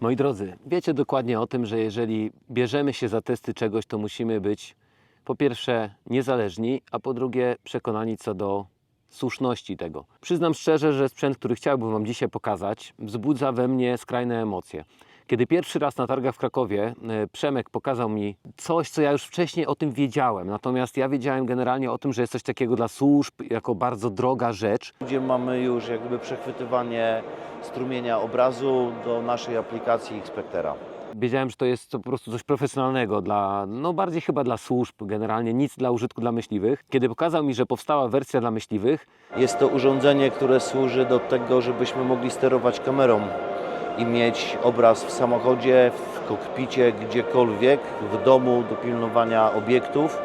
Moi drodzy, wiecie dokładnie o tym, że jeżeli bierzemy się za testy czegoś, to musimy być po pierwsze niezależni, a po drugie przekonani co do słuszności tego. Przyznam szczerze, że sprzęt, który chciałbym Wam dzisiaj pokazać, wzbudza we mnie skrajne emocje. Kiedy pierwszy raz na targach w Krakowie e, Przemek pokazał mi coś, co ja już wcześniej o tym wiedziałem, natomiast ja wiedziałem generalnie o tym, że jest coś takiego dla służb jako bardzo droga rzecz, gdzie mamy już jakby przechwytywanie strumienia obrazu do naszej aplikacji Xpectera. Wiedziałem, że to jest to po prostu coś profesjonalnego dla, no bardziej chyba dla służb generalnie, nic dla użytku dla myśliwych. Kiedy pokazał mi, że powstała wersja dla myśliwych, Jest to urządzenie, które służy do tego, żebyśmy mogli sterować kamerą i mieć obraz w samochodzie, w kokpicie, gdziekolwiek, w domu do pilnowania obiektów.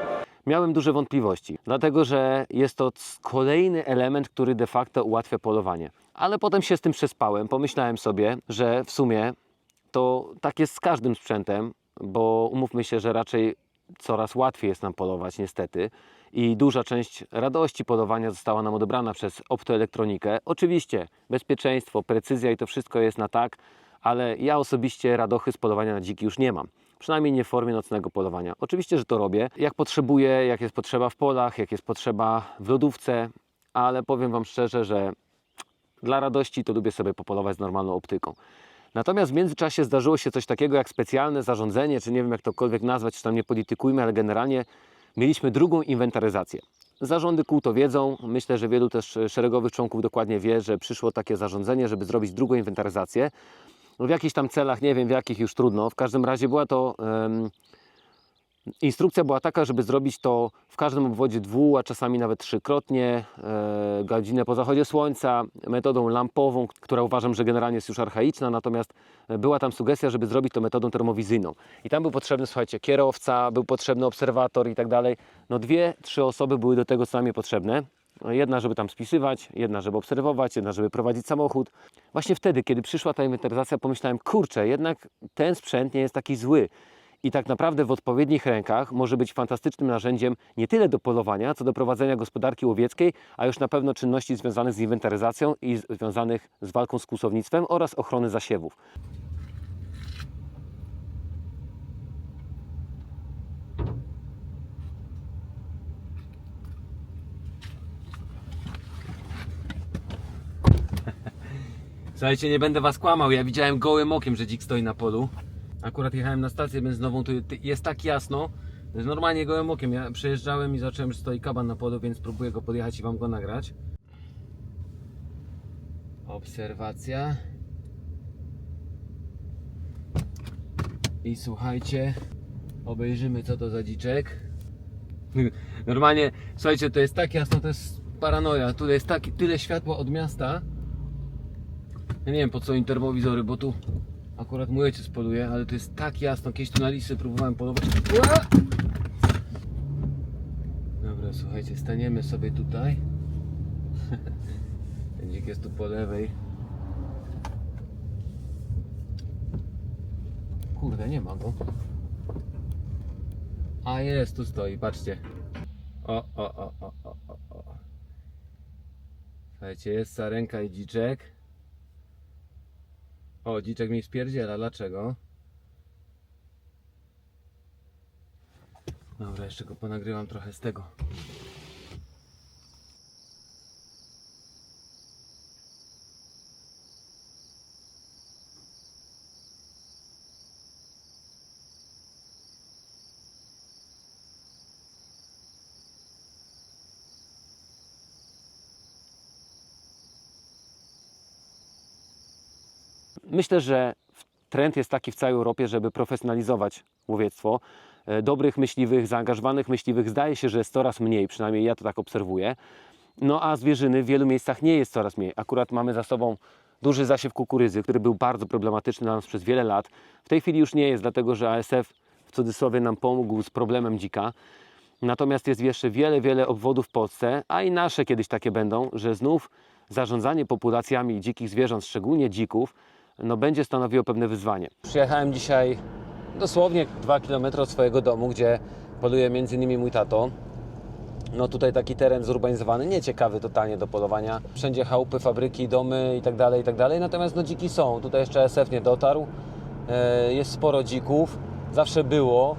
miałem duże wątpliwości, dlatego że jest to kolejny element, który de facto ułatwia polowanie. Ale potem się z tym przespałem, pomyślałem sobie, że w sumie to tak jest z każdym sprzętem, bo umówmy się, że raczej coraz łatwiej jest nam polować, niestety. I duża część radości polowania została nam odebrana przez optoelektronikę. Oczywiście bezpieczeństwo, precyzja i to wszystko jest na tak, ale ja osobiście radochy z polowania na dziki już nie mam. Przynajmniej nie w formie nocnego polowania. Oczywiście, że to robię, jak potrzebuję, jak jest potrzeba w polach, jak jest potrzeba w lodówce, ale powiem Wam szczerze, że dla radości to lubię sobie popolować z normalną optyką. Natomiast w międzyczasie zdarzyło się coś takiego jak specjalne zarządzenie, czy nie wiem jak tokolwiek nazwać, czy tam nie politykujmy, ale generalnie mieliśmy drugą inwentaryzację. Zarządy kół to wiedzą, myślę, że wielu też e, szeregowych członków dokładnie wie, że przyszło takie zarządzenie, żeby zrobić drugą inwentaryzację. W jakichś tam celach, nie wiem w jakich już trudno, w każdym razie była to... em, Instrukcja była taka, żeby zrobić to w każdym obwodzie dwu, a czasami nawet trzykrotnie, e, godzinę po zachodzie słońca, metodą lampową, która uważam, że generalnie jest już archaiczna, natomiast e, była tam sugestia, żeby zrobić to metodą termowizyjną. I tam był potrzebny, słuchajcie, kierowca, był potrzebny obserwator i tak dalej. No dwie, trzy osoby były do tego co najmniej potrzebne. Jedna, żeby tam spisywać, jedna, żeby obserwować, jedna, żeby prowadzić samochód. Właśnie wtedy, kiedy przyszła ta inwentaryzacja, pomyślałem, kurczę, jednak ten sprzęt nie jest taki zły. I tak naprawdę w odpowiednich rękach może być fantastycznym narzędziem nie tyle do polowania, co do prowadzenia gospodarki łowieckiej, a już na pewno czynności związanych z inwentaryzacją i związanych z walką z kłusownictwem oraz ochrony zasiewów. Słuchajcie, nie będę was kłamał, ja widziałem gołym okiem, że dzik stoi na polu. Akurat jechałem na stację benzynową, tu jest tak jasno, że normalnie gołym okiem. Ja przejeżdżałem i zobaczyłem, że stoi kaban na polu, więc próbuję go podjechać i wam go nagrać. Obserwacja. I słuchajcie, obejrzymy co to za dziczek. Normalnie, słuchajcie, to jest tak jasno, to jest paranoja. Tutaj jest tak, tyle światła od miasta. Ja nie wiem po co im termowizory, bo tu akurat mój ojciec poluje, ale to jest tak jasno. Kiedyś tu na lisy próbowałem polować. Ua! Dobra, słuchajcie, staniemy sobie tutaj. Ten dzik jest tu po lewej. Kurde, nie ma go. A jest, tu stoi, patrzcie. O, o, o, o, o, o. Słuchajcie, jest sarenka i dziczek. O, dziczek mi spierdziela, dlaczego? Dobra, jeszcze go ponagrywam trochę z tego. Myślę, że trend jest taki w całej Europie, żeby profesjonalizować łowiectwo. E, Dobrych myśliwych, zaangażowanych myśliwych zdaje się, że jest coraz mniej, przynajmniej ja to tak obserwuję. No a zwierzyny w wielu miejscach nie jest coraz mniej. Akurat mamy za sobą duży zasiew kukurydzy, który był bardzo problematyczny dla nas przez wiele lat. W tej chwili już nie jest, dlatego że ASF w cudzysłowie nam pomógł z problemem dzika. Natomiast jest jeszcze wiele, wiele obwodów w Polsce, a i nasze kiedyś takie będą, że znów zarządzanie populacjami dzikich zwierząt, szczególnie dzików, no będzie stanowiło pewne wyzwanie. Przyjechałem dzisiaj dosłownie 2 km od swojego domu, gdzie poluje m.in. mój tato. No tutaj taki teren zurbanizowany, nieciekawy totalnie do polowania. Wszędzie chałupy, fabryki, domy i tak dalej, i tak. Natomiast no dziki są. Tutaj jeszcze SF nie dotarł. E, Jest sporo dzików, zawsze było.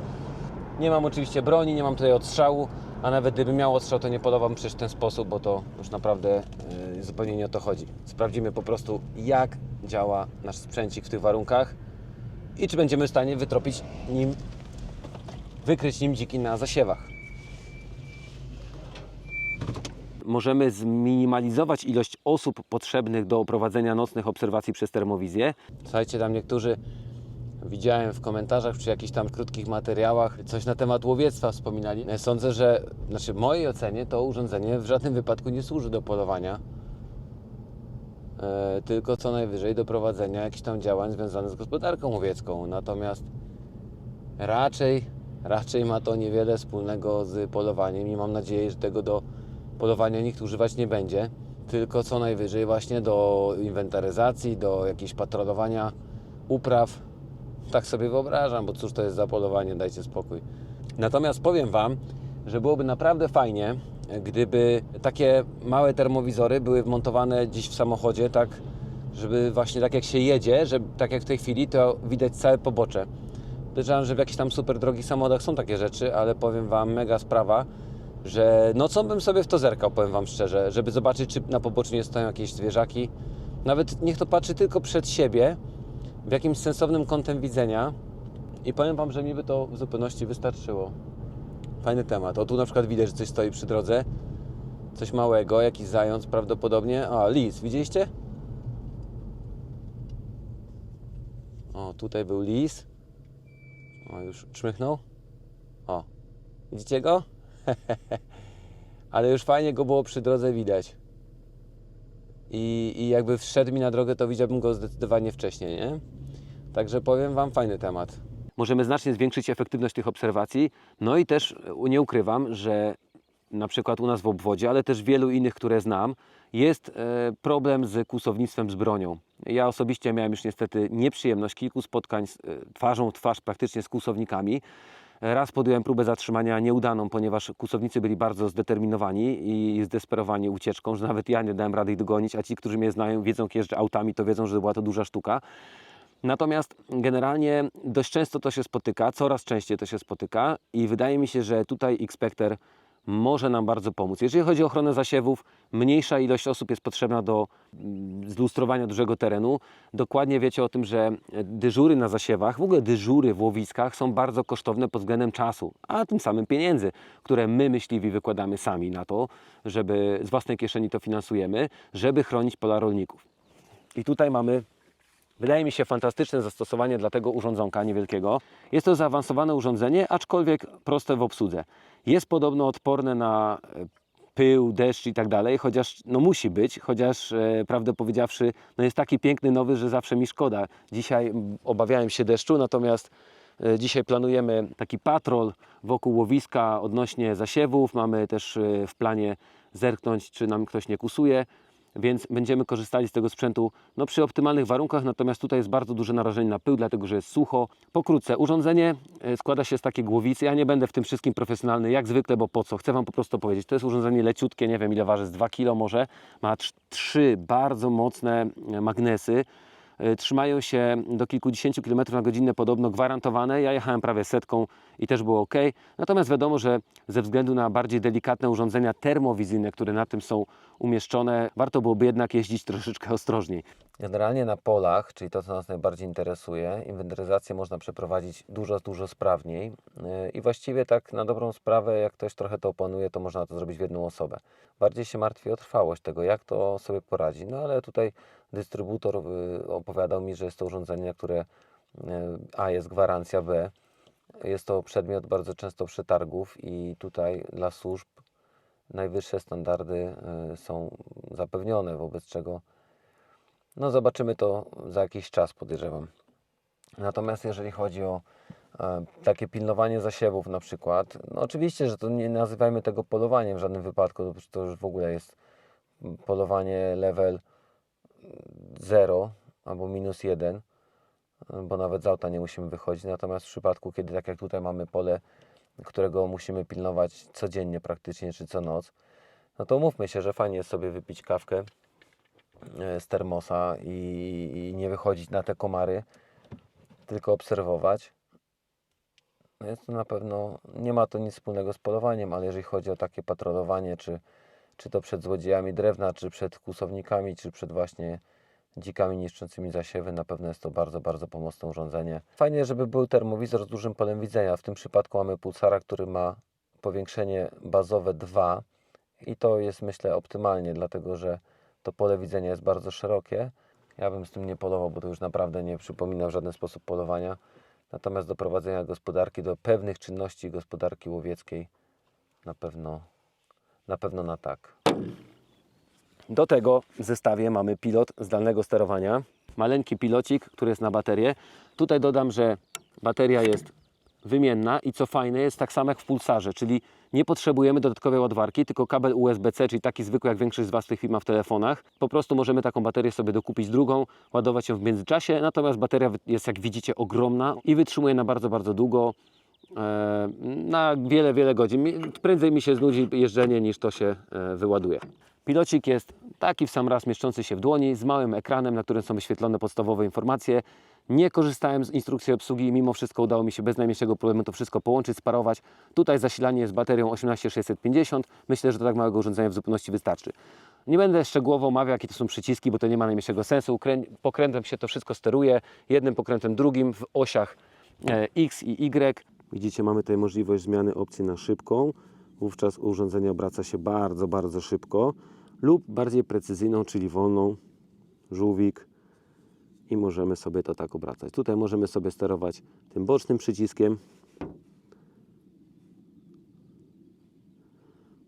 Nie mam oczywiście broni, nie mam tutaj odstrzału, a nawet gdybym miał odstrzał, to nie polowam przecież w ten sposób, bo to już naprawdę e, zupełnie nie o to chodzi. Sprawdzimy po prostu, jak działa nasz sprzęcik w tych warunkach i czy będziemy w stanie wytropić nim, wykryć nim dziki na zasiewach. Możemy zminimalizować ilość osób potrzebnych do prowadzenia nocnych obserwacji przez termowizję. Słuchajcie, tam niektórzy widziałem w komentarzach przy jakichś tam krótkich materiałach coś na temat łowiectwa wspominali. Sądzę, że znaczy w mojej ocenie to urządzenie w żadnym wypadku nie służy do polowania. E, tylko co najwyżej do prowadzenia jakichś tam działań związanych z gospodarką łowiecką. Natomiast raczej, raczej ma to niewiele wspólnego z polowaniem i mam nadzieję, że tego do polowania nikt używać nie będzie. Tylko co najwyżej właśnie do inwentaryzacji, do jakiegoś patrolowania upraw. Tak sobie wyobrażam, bo cóż to jest za polowanie, dajcie spokój. Natomiast powiem Wam, że byłoby naprawdę fajnie, gdyby takie małe termowizory były wmontowane gdzieś w samochodzie, tak, żeby właśnie tak jak się jedzie, że tak jak w tej chwili, to widać całe pobocze. Podejrzewam, że w jakichś tam super drogich samochodach są takie rzeczy, ale powiem Wam, mega sprawa, że nocą bym sobie w to zerkał, powiem Wam szczerze, żeby zobaczyć, czy na poboczu nie stoją jakieś zwierzaki. Nawet niech to patrzy tylko przed siebie, w jakimś sensownym kątem widzenia i powiem Wam, że mi by to w zupełności wystarczyło. Fajny temat. O, tu na przykład widać, że coś stoi przy drodze. Coś małego, jakiś zając prawdopodobnie. A, lis, widzieliście? O, tutaj był lis. O, już czmychnął. O, widzicie go? Ale już fajnie go było przy drodze widać. I, I jakby wszedł mi na drogę, to widziałbym go zdecydowanie wcześniej, nie? Także powiem Wam, fajny temat. Możemy znacznie zwiększyć efektywność tych obserwacji. No i też e, nie ukrywam, że na przykład u nas w obwodzie, ale też wielu innych, które znam, jest e, problem z kłusownictwem z bronią. Ja osobiście miałem już niestety nieprzyjemność kilku spotkań z, e, twarzą w twarz praktycznie z kłusownikami. Raz podjąłem próbę zatrzymania nieudaną, ponieważ kłusownicy byli bardzo zdeterminowani i zdesperowani ucieczką, że nawet ja nie dałem rady ich dogonić, a ci, którzy mnie znają, wiedzą, jak jeżdżę autami, to wiedzą, że była to duża sztuka. Natomiast generalnie dość często to się spotyka, coraz częściej to się spotyka i wydaje mi się, że tutaj Xpecter może nam bardzo pomóc. Jeżeli chodzi o ochronę zasiewów, mniejsza ilość osób jest potrzebna do mm, zlustrowania dużego terenu. Dokładnie wiecie o tym, że dyżury na zasiewach, w ogóle dyżury w łowiskach są bardzo kosztowne pod względem czasu, a tym samym pieniędzy, które my myśliwi wykładamy sami na to, żeby z własnej kieszeni to finansujemy, żeby chronić pola rolników. I tutaj mamy Wydaje mi się fantastyczne zastosowanie dla tego urządzonka niewielkiego. Jest to zaawansowane urządzenie, aczkolwiek proste w obsłudze. Jest podobno odporne na e, pył, deszcz i tak dalej, chociaż no musi być, chociaż e, prawdę powiedziawszy, no jest taki piękny nowy, że zawsze mi szkoda. Dzisiaj obawiałem się deszczu, natomiast e, dzisiaj planujemy taki patrol wokół łowiska odnośnie zasiewów. Mamy też e, w planie zerknąć, czy nam ktoś nie kusuje więc będziemy korzystali z tego sprzętu no, przy optymalnych warunkach, natomiast tutaj jest bardzo duże narażenie na pył, dlatego że jest sucho. Pokrótce, urządzenie e, składa się z takiej głowicy, ja nie będę w tym wszystkim profesjonalny, jak zwykle, bo po co, chcę Wam po prostu powiedzieć, to jest urządzenie leciutkie, nie wiem ile waży, z 2 kg może, ma trz- trzy bardzo mocne e, magnesy, trzymają się do kilkudziesięciu kilometrów na godzinę podobno gwarantowane. Ja jechałem prawie setką i też było ok. Natomiast wiadomo, że ze względu na bardziej delikatne urządzenia termowizyjne, które na tym są umieszczone, warto byłoby jednak jeździć troszeczkę ostrożniej. Generalnie na polach, czyli to, co nas najbardziej interesuje, inwentaryzację można przeprowadzić dużo, dużo sprawniej Yy, i właściwie tak na dobrą sprawę, jak ktoś trochę to opanuje, to można to zrobić w jedną osobę. Bardziej się martwi o trwałość tego, jak to sobie poradzi. No ale tutaj dystrybutor yy, opowiadał mi, że jest to urządzenie, które yy, A jest gwarancja, B jest to przedmiot bardzo często przetargów i tutaj dla służb najwyższe standardy y, są zapewnione, wobec czego no zobaczymy to za jakiś czas, podejrzewam. Natomiast jeżeli chodzi o e, takie pilnowanie zasiewów na przykład, no oczywiście, że to nie nazywajmy tego polowaniem w żadnym wypadku, to już w ogóle jest polowanie level 0 albo minus 1, bo nawet z auta nie musimy wychodzić. Natomiast w przypadku, kiedy tak jak tutaj mamy pole, którego musimy pilnować codziennie praktycznie, czy co noc, no to umówmy się, że fajnie jest sobie wypić kawkę e, z termosa i, i nie wychodzić na te komary, tylko obserwować. No Jest to na pewno, nie ma to nic wspólnego z polowaniem, ale jeżeli chodzi o takie patrolowanie, czy, czy to przed złodziejami drewna, czy przed kłusownikami, czy przed właśnie dzikami niszczącymi zasiewy, na pewno jest to bardzo, bardzo pomocne urządzenie. Fajnie, żeby był termowizor z dużym polem widzenia. W tym przypadku mamy pulsara, który ma powiększenie bazowe 2 i to jest myślę optymalnie, dlatego że to pole widzenia jest bardzo szerokie. Ja bym z tym nie polował, bo to już naprawdę nie przypomina w żaden sposób polowania. Natomiast do prowadzenia gospodarki, do pewnych czynności gospodarki łowieckiej na pewno na, pewno na tak. Do tego w zestawie mamy pilot zdalnego sterowania. Maleńki pilocik, który jest na baterię. Tutaj dodam, że bateria jest wymienna i co fajne jest tak samo jak w pulsarze, czyli nie potrzebujemy dodatkowej ładwarki, tylko kabel USB-C, czyli taki zwykły jak większość z Was w ma w telefonach. Po prostu możemy taką baterię sobie dokupić drugą, ładować ją w międzyczasie, natomiast bateria jest jak widzicie ogromna i wytrzymuje na bardzo, bardzo długo. E, Na wiele, wiele godzin. Prędzej mi się znudzi jeżdżenie niż to się e, wyładuje. Pilocik jest taki w sam raz mieszczący się w dłoni z małym ekranem, na którym są wyświetlone podstawowe informacje. Nie korzystałem z instrukcji obsługi, mimo wszystko udało mi się bez najmniejszego problemu to wszystko połączyć, sparować. Tutaj zasilanie jest baterią 18650. Myślę, że do tak małego urządzenia w zupełności wystarczy. Nie będę szczegółowo omawiał, jakie to są przyciski, bo to nie ma najmniejszego sensu. Krę... Pokrętem się to wszystko steruje, jednym pokrętem drugim w osiach e, X i Y. Widzicie, mamy tutaj możliwość zmiany opcji na szybką. Wówczas urządzenie obraca się bardzo, bardzo szybko lub bardziej precyzyjną, czyli wolną, żółwik i możemy sobie to tak obracać. Tutaj możemy sobie sterować tym bocznym przyciskiem.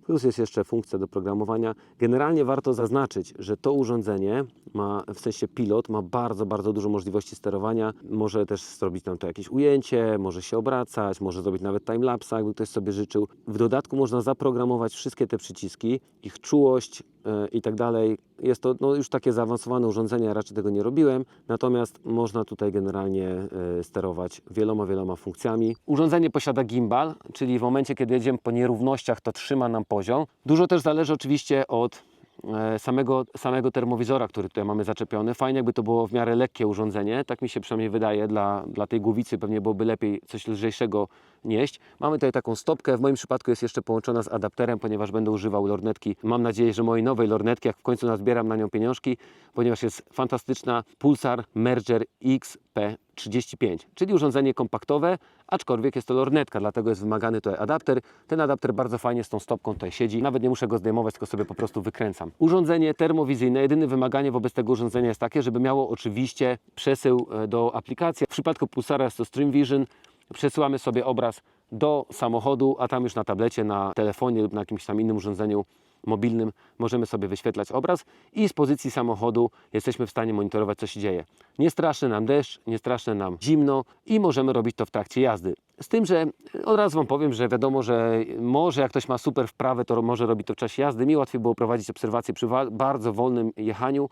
Plus jest jeszcze funkcja do programowania. Generalnie warto zaznaczyć, że to urządzenie ma, w sensie pilot, ma bardzo, bardzo dużo możliwości sterowania. Może też zrobić nam to jakieś ujęcie, może się obracać, może zrobić nawet timelapse, jakby ktoś sobie życzył. W dodatku można zaprogramować wszystkie te przyciski, ich czułość i tak dalej. Jest to no, już takie zaawansowane urządzenie, raczej tego nie robiłem, natomiast można tutaj generalnie e, sterować wieloma, wieloma funkcjami. Urządzenie posiada gimbal, czyli w momencie, kiedy jedziemy po nierównościach, to trzyma nam poziom. Dużo też zależy oczywiście od e, samego, samego termowizora, który tutaj mamy zaczepiony. Fajnie, jakby to było w miarę lekkie urządzenie, tak mi się przynajmniej wydaje, dla, dla tej głowicy pewnie byłoby lepiej coś lżejszego nieść. Mamy tutaj taką stopkę, w moim przypadku jest jeszcze połączona z adapterem, ponieważ będę używał lornetki. Mam nadzieję, że mojej nowej lornetki, jak w końcu nazbieram na nią pieniążki, ponieważ jest fantastyczna Pulsar Merger XP35, czyli urządzenie kompaktowe, aczkolwiek jest to lornetka, dlatego jest wymagany tutaj adapter. Ten adapter bardzo fajnie z tą stopką tutaj siedzi, nawet nie muszę go zdejmować, tylko sobie po prostu wykręcam. Urządzenie termowizyjne, jedyne wymaganie wobec tego urządzenia jest takie, żeby miało oczywiście przesył e, do aplikacji. W przypadku Pulsara jest to Stream Vision, przesyłamy sobie obraz do samochodu, a tam już na tablecie, na telefonie lub na jakimś tam innym urządzeniu mobilnym możemy sobie wyświetlać obraz i z pozycji samochodu jesteśmy w stanie monitorować, co się dzieje. Nie straszy nam deszcz, nie straszy nam zimno i możemy robić to w trakcie jazdy. Z tym, że od razu Wam powiem, że wiadomo, że może jak ktoś ma super wprawę, to może robić to w czasie jazdy. Mi łatwiej było prowadzić obserwacje przy bardzo wolnym jechaniu.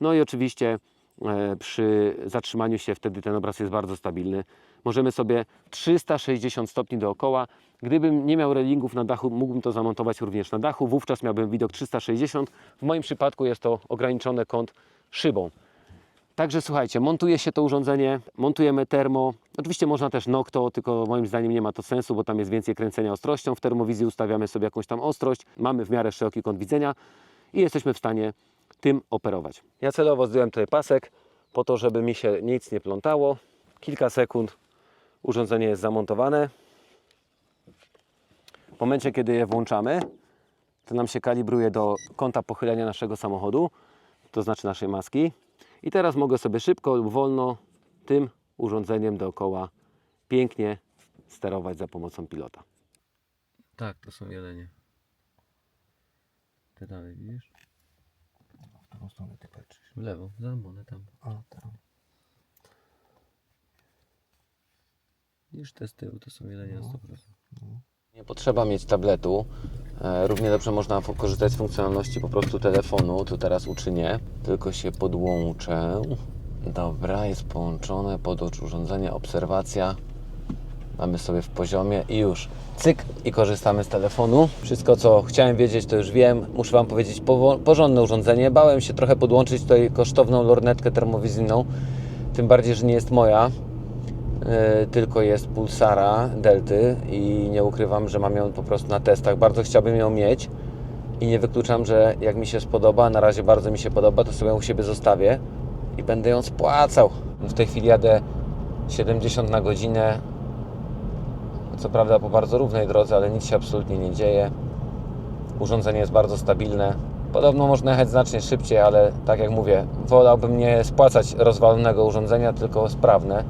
No i oczywiście e, przy zatrzymaniu się wtedy ten obraz jest bardzo stabilny. Możemy sobie 360 stopni dookoła. Gdybym nie miał relingów na dachu, mógłbym to zamontować również na dachu. Wówczas miałbym widok 360. W moim przypadku jest to ograniczony kąt szybą. Także słuchajcie, montuje się to urządzenie, montujemy termo. Oczywiście można też Nocto, tylko moim zdaniem nie ma to sensu, bo tam jest więcej kręcenia ostrością. W termowizji ustawiamy sobie jakąś tam ostrość, mamy w miarę szeroki kąt widzenia i jesteśmy w stanie tym operować. Ja celowo zdjąłem tutaj pasek po to, żeby mi się nic nie plątało. Kilka sekund urządzenie jest zamontowane. W momencie, kiedy je włączamy, to nam się kalibruje do kąta pochylenia naszego samochodu, to znaczy naszej maski. I teraz mogę sobie szybko lub wolno tym urządzeniem dookoła pięknie sterować za pomocą pilota. Tak, to są jelenie. Ty dalej widzisz? W którą stronę ty patrzysz? W lewo, za one tam. A, tam. Widzisz te z tyłu, to są jelenia na 100%. Nie potrzeba mieć tabletu. E, Równie dobrze można korzystać z funkcjonalności po prostu telefonu. Tu teraz uczynię. Tylko się podłączę. Dobra, jest połączone pod urządzenie obserwacja. Mamy sobie w poziomie i już cyk i korzystamy z telefonu. Wszystko co chciałem wiedzieć to już wiem. Muszę Wam powiedzieć porządne urządzenie. Bałem się trochę podłączyć tutaj kosztowną lornetkę termowizyjną. Tym bardziej, że nie jest moja. e, tylko jest Pulsara Delty i nie ukrywam, że mam ją po prostu na testach. Bardzo chciałbym ją mieć i nie wykluczam, że jak mi się spodoba, na razie bardzo mi się podoba, to sobie ją u siebie zostawię i będę ją spłacał. W tej chwili jadę 70 na godzinę. Co prawda po bardzo równej drodze, ale nic się absolutnie nie dzieje. Urządzenie jest bardzo stabilne. Podobno można jechać znacznie szybciej, ale tak jak mówię, wolałbym nie spłacać rozwalonego urządzenia, tylko sprawne,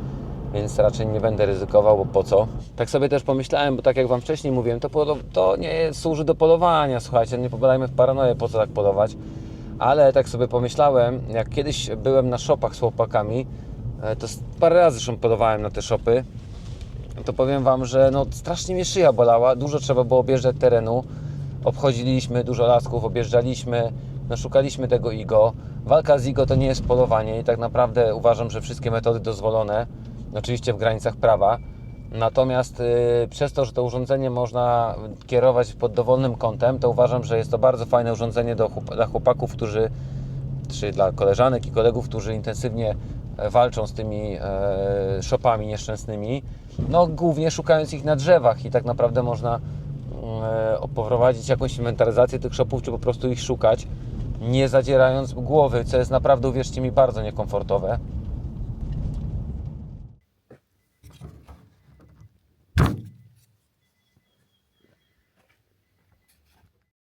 więc raczej nie będę ryzykował, bo po co? Tak sobie też pomyślałem, bo tak jak Wam wcześniej mówiłem, to, to nie służy do polowania, słuchajcie, nie popadajmy w paranoję, po co tak polować. Ale tak sobie pomyślałem, jak kiedyś byłem na shopach z chłopakami, e, to parę razy zresztą polowałem na te shopy, to powiem Wam, że no, strasznie mnie szyja bolała, dużo trzeba było objeżdżać terenu, obchodziliśmy dużo lasków, objeżdżaliśmy, no, szukaliśmy tego IGO. Walka z IGO to nie jest polowanie i tak naprawdę uważam, że wszystkie metody dozwolone, oczywiście w granicach prawa. Natomiast y, przez to, że to urządzenie można kierować pod dowolnym kątem, to uważam, że jest to bardzo fajne urządzenie do, dla chłopaków, którzy, czy dla koleżanek i kolegów, którzy intensywnie walczą z tymi e, shopami nieszczęsnymi. No głównie szukając ich na drzewach i tak naprawdę można e, poprowadzić jakąś inwentaryzację tych shopów, czy po prostu ich szukać, nie zadzierając głowy, co jest naprawdę, uwierzcie mi, bardzo niekomfortowe.